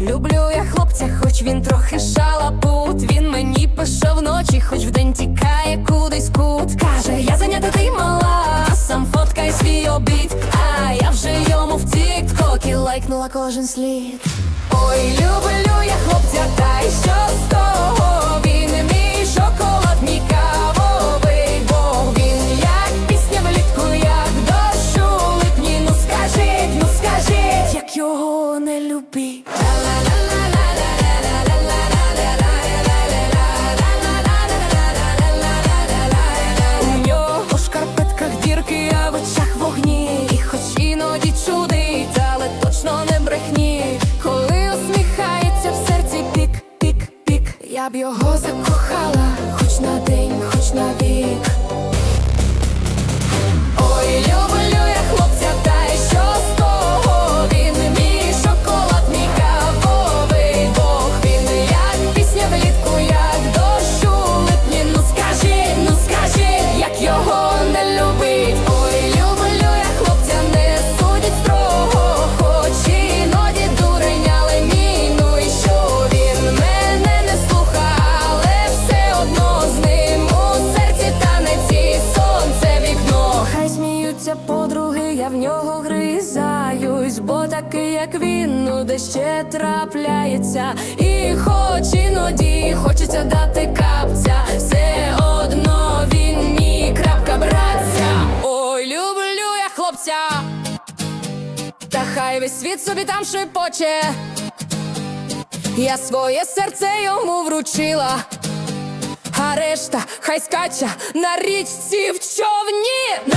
Люблю я хлопця, хоч він трохи шалапут. Він мені пише вночі, хоч вдень тікає кудись кут. Каже, я зайнята ти мала, лайкнула кожен слід. Ой, люблю я хлопця, та й Я б його закохала, нього бо такий, як він, ну де ще трапляється. І хоч іноді хочеться дати капця, все одно він мій крапка братця. Ой, люблю я хлопця, та хай весь світ собі там шепоче. Я своє серце йому вручила. А решта хай скача на річці в човні.